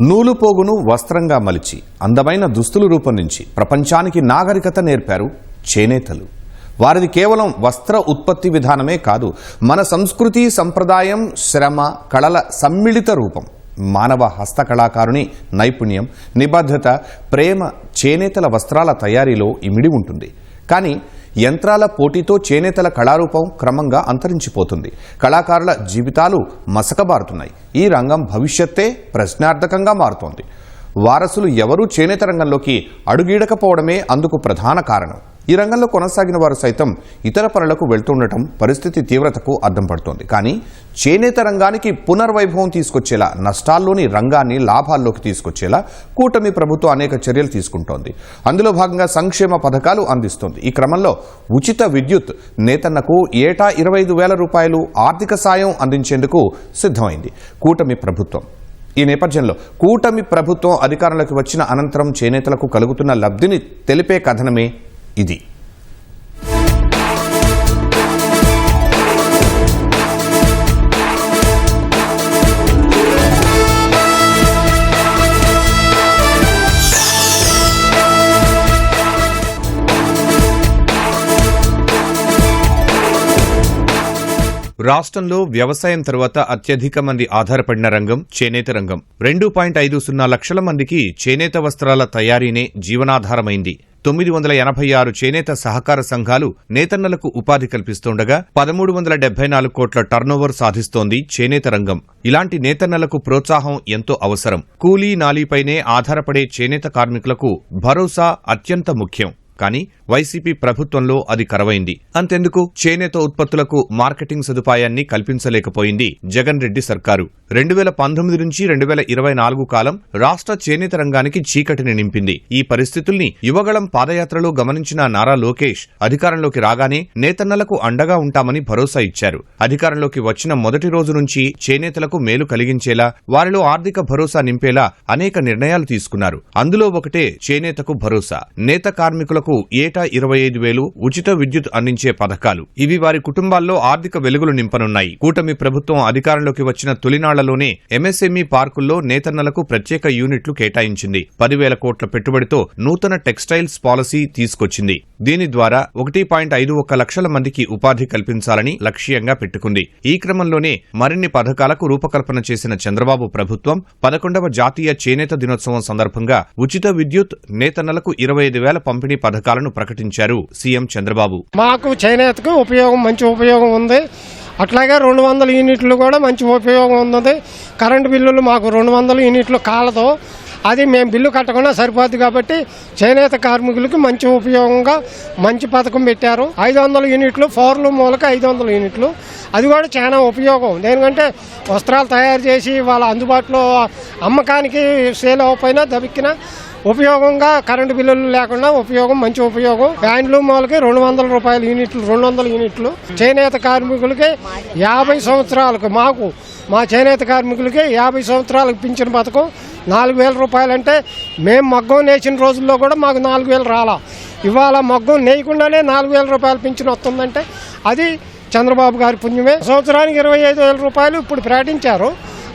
నూలు పోగును వస్త్రంగా మలిచి అందమైన దుస్తులు రూపొందించి ప్రపంచానికి నాగరికత నేర్పారు చేనేతలు. వారిది కేవలం వస్త్ర ఉత్పత్తి విధానమే కాదు మన సంస్కృతి సంప్రదాయం శ్రమ కళల సమ్మిళిత రూపం మానవ హస్తకళాకారుని నైపుణ్యం నిబద్ధత ప్రేమ చేనేతల వస్త్రాల తయారీలో ఇమిడి ఉంటుంది. కానీ యంత్రాల పోటీతో చేనేతల కళారూపం క్రమంగా అంతరించిపోతుంది. కళాకారుల జీవితాలు మసకబారుతున్నాయి. ఈ రంగం భవిష్యత్తే ప్రశ్నార్థకంగా మారుతోంది. వారసులు ఎవరూ చేనేత రంగంలోకి అడుగీడకపోవడమే అందుకు ప్రధాన కారణం. ఈ రంగంలో కొనసాగిన వారు సైతం ఇతర పనులకు వెళ్తుండటం పరిస్థితి తీవ్రతకు అద్దం పడుతోంది. కానీ చేనేత రంగానికి పునర్వైభవం తీసుకొచ్చేలా నష్టాల్లోని రంగాన్ని లాభాల్లోకి తీసుకొచ్చేలా కూటమి ప్రభుత్వం అనేక చర్యలు తీసుకుంటోంది. అందులో భాగంగా సంక్షేమ పథకాలు అందిస్తోంది. ఈ క్రమంలో ఉచిత విద్యుత్ నేతన్నకు ఏటా ఇరవై ఐదు వేల రూపాయలు ఆర్థిక సాయం అందించేందుకు సిద్ధమైంది కూటమి ప్రభుత్వం. ఈ నేపథ్యంలో కూటమి ప్రభుత్వం అధికారంలోకి వచ్చిన అనంతరం చేనేతలకు కలుగుతున్న లబ్ధిని తెలిపే కథనమే ఇది. రాష్ట్రంలో వ్యవసాయం తర్వాత అత్యధిక మంది ఆధారపడిన రంగం చేనేత రంగం. రెండు పాయింట్ ఐదు సున్నా లక్షల మందికి చేనేత వస్త్రాల తయారీనే జీవనాధారమైంది. తొమ్మిది వందల ఎనభై ఆరు చేనేత సహకార సంఘాలు నేతన్నలకు ఉపాధి కల్పిస్తుండగా పదమూడు వందల డెబ్బై నాలుగు కోట్ల టర్నోవర్ సాధిస్తోంది చేనేత రంగం. ఇలాంటి నేతన్నలకు ప్రోత్సాహం ఎంతో అవసరం. కూలీ నాలీపైనే ఆధారపడే చేనేత కార్మికులకు భరోసా అత్యంత ముఖ్యం. కానీ వైసీపీ ప్రభుత్వంలో అది కరవైంది. అంతెందుకు? చేనేత ఉత్పత్తులకు మార్కెటింగ్ సదుపాయాన్ని కల్పించలేకపోయింది జగన్ రెడ్డి సర్కారు. రెండు వేల పంతొమ్మిది నుంచి రెండు వేల ఇరవై నాలుగు కాలం రాష్ట్ర చేనేత రంగానికి చీకటిని నింపింది. ఈ పరిస్థితుల్ని యువగళం పాదయాత్రలో గమనించిన నారా లోకేష్ అధికారంలోకి రాగానే నేతన్నలకు అండగా ఉంటామని భరోసా ఇచ్చారు. అధికారంలోకి వచ్చిన మొదటి రోజు నుంచి చేనేతలకు మేలు కలిగించేలా వారిలో ఆర్థిక భరోసా నింపేలా అనేక నిర్ణయాలు తీసుకున్నారు. అందులో ఒకటే చేనేతకు భరోసా. నేత కార్మికులకు ఏటా ఇరవై ఐదు వేలు ఉచిత విద్యుత్ అందించే పథకాలు. ఇవి వారి కుటుంబాల్లో ఆర్థిక వెలుగులు నింపనున్నాయి. కూటమి ప్రభుత్వం అధికారంలోకి వచ్చిన తొలినాళ్ళలోనే ఎంఎస్ఎంఈ పార్కుల్లో నేతన్నలకు ప్రత్యేక యూనిట్లు కేటాయించింది. పదివేల కోట్ల పెట్టుబడితో నూతన టెక్స్టైల్స్ పాలసీ తీసుకొచ్చింది. దీని ద్వారా ఒకటి పాయింట్ ఐదు ఒక్క లక్షల మందికి ఉపాధి కల్పించాలని లక్ష్యంగా పెట్టుకుంది. ఈ క్రమంలోనే మరిన్ని పథకాలకు రూపకల్పన చేసిన చంద్రబాబు ప్రభుత్వం పదకొండవ జాతీయ చేనేత దినోత్సవం సందర్భంగా ఉచిత విద్యుత్ నేతన్నలకు ఇరవై ఐదు వేల పంపిణీ పథకాలను ప్రకటించారు సీఎం చంద్రబాబు. మాకు చేనేతకు ఉపయోగం మంచి ఉపయోగం ఉంది. అట్లాగే రెండు వందల యూనిట్లు కూడా మంచి ఉపయోగం ఉంది కరెంటు బిల్లులు మాకు రెండు వందల యూనిట్లు కాలదు. అది మేము బిల్లు కట్టకుండా సరిపోద్ది కాబట్టి చేనేత కార్మికులకు మంచి ఉపయోగంగా మంచి పథకం పెట్టారు. ఐదు వందల యూనిట్లు ఫోర్లు మూలక ఐదు వందల యూనిట్లు. అది కూడా చాలా ఉపయోగం. దేనికంటే వస్త్రాలు తయారు చేసి వాళ్ళ అందుబాటులో అమ్మకానికి సేల్ అవ్వకపోయినా దబిక్కినా ఉపయోగంగా కరెంటు బిల్లులు లేకుండా ఉపయోగం మంచి ఉపయోగం. ఫ్యాన్లు మూలకి రెండు వందల రూపాయల యూనిట్లు రెండు వందల యూనిట్లు. చేనేత కార్మికులకి యాభై సంవత్సరాలకు మాకు మా చేనేత కార్మికులకి యాభై సంవత్సరాలకు పింఛన్ పథకం నాలుగు వేల రూపాయలు అంటే మేము మగ్గం నేసిన రోజుల్లో కూడా మాకు నాలుగు వేలు రాలా. ఇవాళ మగ్గం నేయకుండానే నాలుగు వేల రూపాయలు పింఛన్ వస్తుందంటే అది చంద్రబాబు గారి పుణ్యమే. సంవత్సరానికి ఇరవై ఐదు వేల రూపాయలు ఇప్పుడు ప్రకటించారు.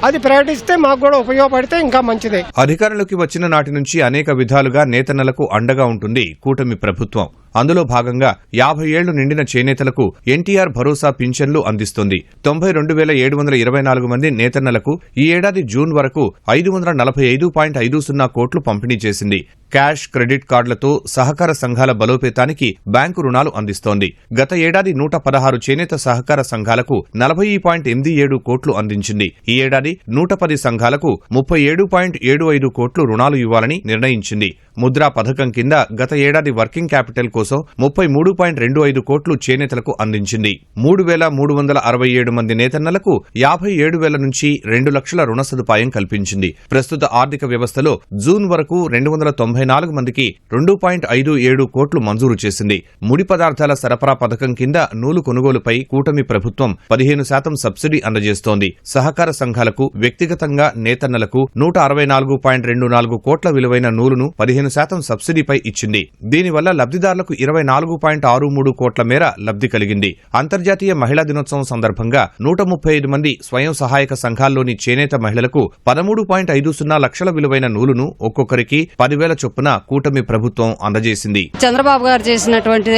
అది ప్రకటిస్తే మాకు కూడా ఉపయోగపడితే ఇంకా మంచిదే. అధికారంలోకి వచ్చిన నాటి నుంచి అనేక విధాలుగా నేతన్నలకు అండగా ఉంటుంది కూటమి ప్రభుత్వం. అందులో భాగంగా యాభై ఏళ్ళు నిండిన చేనేతలకు ఎన్టీఆర్ భరోసా పింఛన్లు అందిస్తుంది. తొంభై రెండు వేల ఏడు వందల ఇరవై నాలుగు మంది నేతన్నలకు ఈ ఏడాది జూన్ వరకు ఐదు వందల నలభై ఐదు పాయింట్ ఐదు సున్నా కోట్లు పంపిణీ చేసింది. క్యాష్ క్రెడిట్ కార్డులతో సహకార సంఘాల బలోపేతానికి బ్యాంకు రుణాలు అందిస్తోంది. గత ఏడాది నూట పదహారు చేనేత సహకార సంఘాలకు నలభై పాయింట్ ఎనిమిది ఏడు కోట్లు అందించింది. ఈ ఏడాది నూట పది సంఘాలకు ముప్పై ఏడు పాయింట్ ఏడు ఐదు కోట్లు రుణాలు ఇవ్వాలని నిర్ణయించింది. ముద్రా పథకం కింద గత ఏడాది వర్కింగ్ క్యాపిటల్ కోసం ముప్పై మూడు పాయింట్ రెండు ఐదు కోట్లు చేనేతలకు అందించింది. మూడు వేల మూడు వందల అరవై ఏడు మంది నేతన్నలకు యాభై ఏడు వేల నుంచి రెండు లక్షల రుణ సదుపాయం కల్పించింది. ప్రస్తుత ఆర్థిక వ్యవస్థలో జూన్ వరకు రెండు వందల తొంభై నాలుగు మందికి రెండు పాయింట్ ఐదు ఏడు కోట్లు మంజూరు చేసింది. ముడి పదార్థాల సరఫరా పథకం కింద నూలు కొనుగోలుపై కూటమి ప్రభుత్వం పదిహేను శాతం సబ్సిడీ అందజేస్తోంది. సహకార సంఘాలకు వ్యక్తిగతంగా నేతన్నలకు నూట అరవై నాలుగు పాయింట్ రెండు నాలుగు కోట్ల విలువైన నూలును పదిహేను పదిహేను శాతం సబ్సిడీపై ఇచ్చింది. దీనివల్ల లబ్ధిదారులకు ఇరవై నాలుగు పాయింట్ ఆరు మూడు కోట్ల మేర లబ్ధి కలిగింది. అంతర్జాతీయ మహిళా దినోత్సవం సందర్భంగా నూట ముప్పై ఐదు మంది స్వయం సహాయక సంఘాల్లోని చేనేత మహిళలకు పదమూడు పాయింట్ ఐదు సున్నా లక్షల విలువైన నూలును ఒక్కొక్కరికి పదివేల చొప్పున కూటమి ప్రభుత్వం అందజేసింది. చంద్రబాబు గారు చేసినటువంటి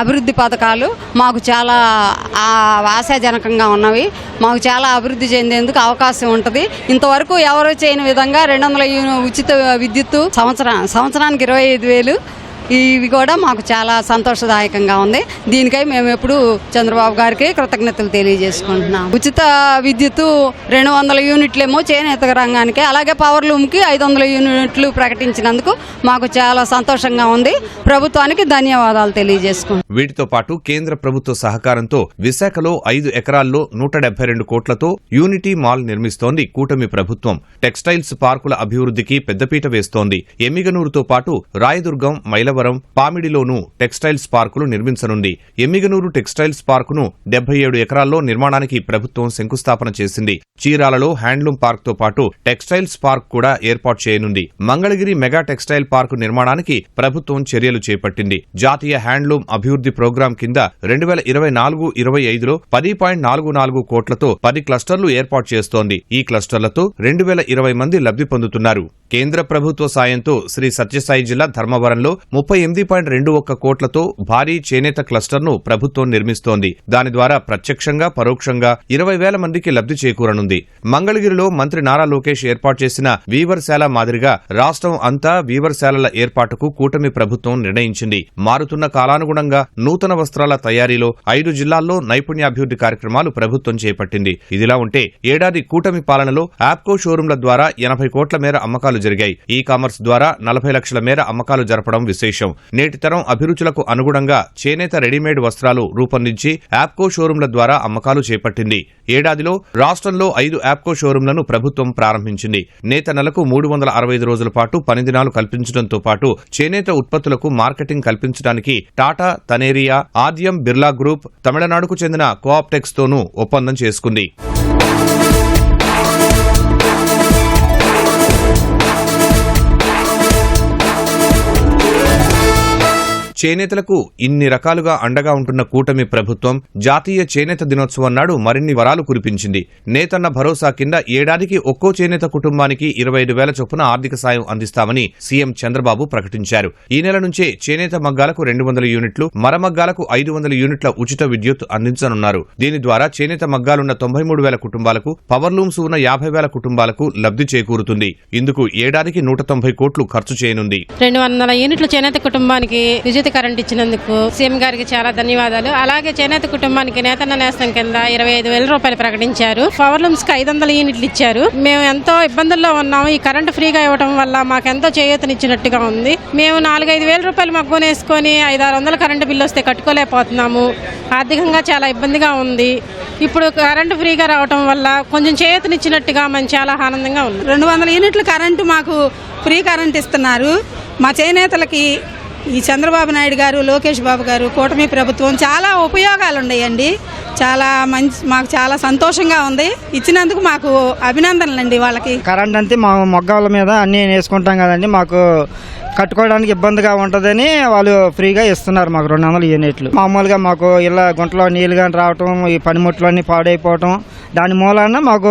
అభివృద్ధి పథకాలు మాకు చాలా ఆశాజనకంగా ఉన్నవి. మాకు చాలా అభివృద్ధి చెందేందుకు అవకాశం ఉంటుంది. ఇంతవరకు ఎవరు చేయని విధంగా రెండు వందల ఉచిత విద్యుత్ సంవత్సరం సంవత్సరానికి ఇరవై ఐదు వేలు. ఇవి కూడా మాకు చాలా సంతోషదాయకంగా ఉంది. దీనికై మేము ఎప్పుడు చంద్రబాబు గారికి కృతజ్ఞతలు తెలియజేసుకుంటున్నాం. ఉచిత విద్యుత్తు రెండు వందల యూనిట్లేమో చేనేత రంగానికి అలాగే పవర్ లూమ్కి ఐదు వందల యూనిట్లు ప్రకటించినందుకు మాకు చాలా సంతోషంగా ఉంది. ప్రభుత్వానికి ధన్యవాదాలు తెలియజేసుకుంటున్నాం. వీటితో పాటు కేంద్ర ప్రభుత్వ సహకారంతో విశాఖలో ఐదు ఎకరాల్లో నూట డెబ్బై రెండు కోట్లతో యూనిటీ మాల్ నిర్మిస్తోంది కూటమి ప్రభుత్వం. టెక్స్టైల్స్ పార్కుల అభివృద్ధికి పెద్దపీట వేస్తోంది. ఎమ్మిగనూరుతో పాటు రాయదుర్గం మైలవరం పామిడిలోనూ టెక్స్టైల్స్ పార్కులు నిర్మించనుంది. ఎమ్మిగనూరు టెక్స్టైల్స్ పార్కును డెబ్బై ఏడు ఎకరాల్లో నిర్మాణానికి ప్రభుత్వం శంకుస్థాపన చేసింది. చీరాలలో హ్యాండ్లూమ్ పార్క్తో పాటు టెక్స్టైల్స్ పార్క్ కూడా ఏర్పాటు చేయనుంది. మంగళగిరి మెగా టెక్స్టైల్ పార్కు నిర్మాణానికి ప్రభుత్వం చర్యలు చేపట్టింది. జాతీయ హ్యాండ్లూమ్ అభివృద్ధి ప్రోగ్రాం కింద రెండు వేల ఇరవై నాలుగు ఇరవై ఐదులో పది పాయింట్ నాలుగు నాలుగు కోట్లతో పది క్లస్టర్లు ఏర్పాటు చేస్తోంది. ఈ క్లస్టర్లతో రెండు వేల ఇరవై మంది లబ్ధి పొందుతున్నారు. కేంద్ర ప్రభుత్వ సాయంతో శ్రీ సత్యసాయి జిల్లా ధర్మవరంలో ముప్పై ముప్పై ఎనిమిది పాయింట్ రెండు ఒక్క కోట్లతో భారీ చేనేత క్లస్టర్ను ప్రభుత్వం నిర్మిస్తోంది. దాని ద్వారా ప్రత్యక్షంగా పరోక్షంగా ఇరవై వేల మందికి లబ్ధి చేకూరనుంది. మంగళగిరిలో మంత్రి నారా లోకేష్ ఏర్పాటు చేసిన వీవర్శాల మాదిరిగా రాష్ట్రం అంతా వీవర్శాలల ఏర్పాటుకు కూటమి ప్రభుత్వం నిర్ణయించింది. మారుతున్న కాలానుగుణంగా నూతన వస్త్రాల తయారీలో ఐదు జిల్లాల్లో నైపుణ్యాభివృద్ధి కార్యక్రమాలు ప్రభుత్వం చేపట్టింది. ఇదిలా ఉంటే ఏడాది కూటమి పాలనలో యాప్కో షోరూంల ద్వారా ఎనభై కోట్ల మేర అమ్మకాలు జరిగాయి. ఈ కామర్స్ ద్వారా నలభై లక్షల మేర అమ్మకాలు జరపడం విశేషం. నేటి తరం అభిరుచులకు అనుగుణంగా చేనేత రెడీమేడ్ వస్త్రాలు రూపొందించి యాప్కో షోరూంల ద్వారా అమ్మకాలు చేపట్టింది. ఏడాదిలో రాష్ట్రంలో ఐదు యాప్కో షోరూంలను ప్రభుత్వం ప్రారంభించింది. నేత నెలకు మూడు వందల అరవై ఐదు రోజుల పాటు పనిదినాలు కల్పించడంతో పాటు చేనేత ఉత్పత్తులకు మార్కెటింగ్ కల్పించడానికి టాటా తనేరియా ఆద్యం బిర్లా గ్రూప్ తమిళనాడుకు చెందిన కోఆప్టెక్స్ తోనూ ఒప్పందం చేసుకుంది. చేనేతలకు ఇన్ని రకాలుగా అండగా ఉంటున్న కూటమి ప్రభుత్వం జాతీయ చేనేత దినోత్సవం నాడు మరిన్ని వరాలు కురిపించింది. నేతన్న భరోసా కింద ఏడాదికి ఒక్కో చేనేత కుటుంబానికి ఇరవై ఐదు వేల చొప్పున ఆర్థిక సాయం అందిస్తామని సీఎం చంద్రబాబు ప్రకటించారు. ఈ నెల నుంచే చేనేత మగ్గాలకు రెండు వందల యూనిట్లు మరమగ్గాలకు ఐదు వందల యూనిట్ల ఉచిత విద్యుత్ అందించనున్నారు. దీని ద్వారా చేనేత మగ్గాలున్న తొంభై మూడు వేల కుటుంబాలకు పవర్ లూమ్స్ ఉన్న యాభై వేల కుటుంబాలకు లబ్ధి చేకూరుతుంది. ఇందుకు ఏడాదికి నూట తొంభై కోట్లు ఖర్చు చేయనుంది. రెండు వందల యూనిట్ల చేనేత కుటుంబానికి విద్యుత్ కరెంట్ ఇచ్చినందుకు సీఎం గారికి చాలా ధన్యవాదాలు. అలాగే చేనేత కుటుంబానికి నేతన్న నేస్తం కింద ఇరవై ఐదు వేల రూపాయలు ప్రకటించారు. పవర్ లూమ్స్కి ఐదు వందల యూనిట్లు ఇచ్చారు. మేము ఎంతో ఇబ్బందుల్లో ఉన్నాము. ఈ కరెంట్ ఫ్రీగా ఇవ్వడం వల్ల మాకు ఎంతో చేయూతనిచ్చినట్టుగా ఉంది. మేము నాలుగైదు వేల రూపాయలు మగ్గున వేసుకొని ఐదు ఆరు వందల కరెంటు బిల్లు వస్తే కట్టుకోలేకపోతున్నాము. ఆర్థికంగా చాలా ఇబ్బందిగా ఉంది. ఇప్పుడు కరెంటు ఫ్రీగా రావటం వల్ల కొంచెం చేయూతనిచ్చినట్టుగా మేము చాలా ఆనందంగా ఉంది రెండు వందల యూనిట్లు కరెంటు మాకు ఫ్రీ కరెంట్ ఇస్తున్నారు. మా చేనేతలకి ఈ చంద్రబాబు నాయుడు గారు లోకేష్ బాబు గారు కూటమి ప్రభుత్వం చాలా ఉపయోగాలు ఉన్నాయండి చాలా మంచి మాకు చాలా సంతోషంగా ఉంది. ఇచ్చినందుకు మాకు అభినందనలు అండి వాళ్ళకి. కరెంట్ అంతే మా మొగ్గాల మీద అన్నీ వేసుకుంటాం కదండి. మాకు కట్టుకోవడానికి ఇబ్బందిగా ఉంటుందని వాళ్ళు ఫ్రీగా ఇస్తున్నారు మాకు రెండు వందల యూనిట్లు. మామూలుగా మాకు ఇలా గుంటలో నీళ్ళు కానీ రావటం ఈ పనిముట్లు అన్నీ పాడైపోవటం దాని మూలాన మాకు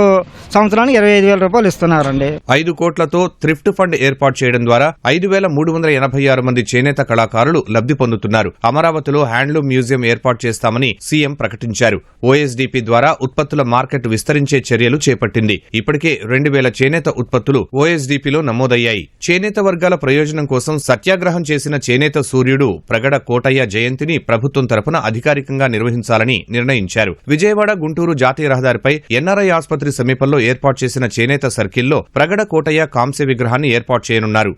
సంవత్సరానికి ఇరవై ఐదు వేల రూపాయలు ఇస్తున్నారండి. ఐదు కోట్లతో థ్రిఫ్ట్ ఫండ్ ఏర్పాటు చేయడం ద్వారా ఐదు వేల మూడు వందల ఎనభై ఆరు మంది చేనేత కళాకారులు లబ్ధి పొందుతున్నారు. అమరావతిలో హ్యాండ్లూమ్ మ్యూజియం ఏర్పాటు చేస్తామని సీఎం ప్రకటించారు. ఓఎస్డీపీ ద్వారా ఉత్పత్తుల మార్కెట్ విస్తరించే చర్యలు చేపట్టింది. ఇప్పటికే రెండు వేల చేనేత ఉత్పత్తులు ఓఎస్డీపీలో నమోదయ్యాయి. చేనేత వర్గాల ప్రయోజనం కోసం సత్యాగ్రహం చేసిన చేనేత సూర్యుడు ప్రగడ కోటయ్య జయంతిని ప్రభుత్వం తరపున అధికారికంగా నిర్వహించాలని నిర్ణయించారు. విజయవాడ గుంటూరు జాతీయ రహదారిపై ఎన్ఆర్ఐ ఆసుపత్రి సమీపంలో ఏర్పాటు చేసిన చేనేత సర్కిల్లో ప్రగడ కోటయ్య కాంస్య విగ్రహాన్ని ఏర్పాటు చేయనున్నారు.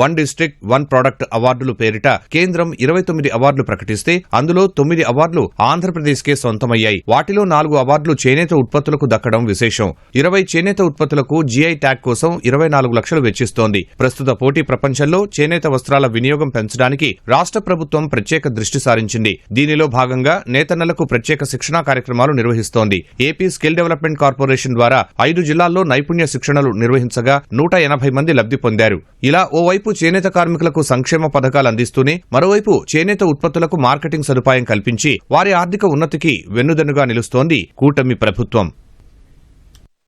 వన్ డిస్టిక్ వన్ ప్రొడక్ట్ అవార్డులు పేరిట కేంద్రం ఇరవై తొమ్మిది అవార్డులు ప్రకటిస్తే అందులో తొమ్మిది అవార్డులు ఆంధ్రప్రదేశ్కే సొంతమయ్యాయి. వాటిలో నాలుగు అవార్డులు చేనేత ఉత్పత్తులకు దక్కడం విశేషం. ఇరవై చేనేత ఉత్పత్తులకు జీఐ ట్యాగ్ కోసం ఇరవై నాలుగు లక్షలు వెచ్చిస్తోంది. ప్రస్తుత పోటీ ప్రపంచంలో చేనేత వస్త్రాల వినియోగం పెంచడానికి రాష్ట్ర ప్రభుత్వం ప్రత్యేక దృష్టి సారించింది. దీనిలో భాగంగా నేతన్నలకు ప్రత్యేక శిక్షణా కార్యక్రమాలు నిర్వహిస్తోంది. ఏపీ స్కిల్ డెవలప్మెంట్ కార్పొరేషన్ ద్వారా ఐదు జిల్లాల్లో నైపుణ్య శిక్షణలు నిర్వహించగా నూట ఎనభై మంది లబ్ధి పొందారు. ఇలా ఓవైపు చేనేత కార్మికులకు సంక్షేమ పథకాలు అందిస్తూనే మరోవైపు చేనేత ఉత్పత్తులకు మార్కెటింగ్ సదుపాయం కల్పించి వారి ఆర్థిక ఉన్నతికి వెన్నుదన్నుగా నిలుస్తోంది కూటమి ప్రభుత్వం.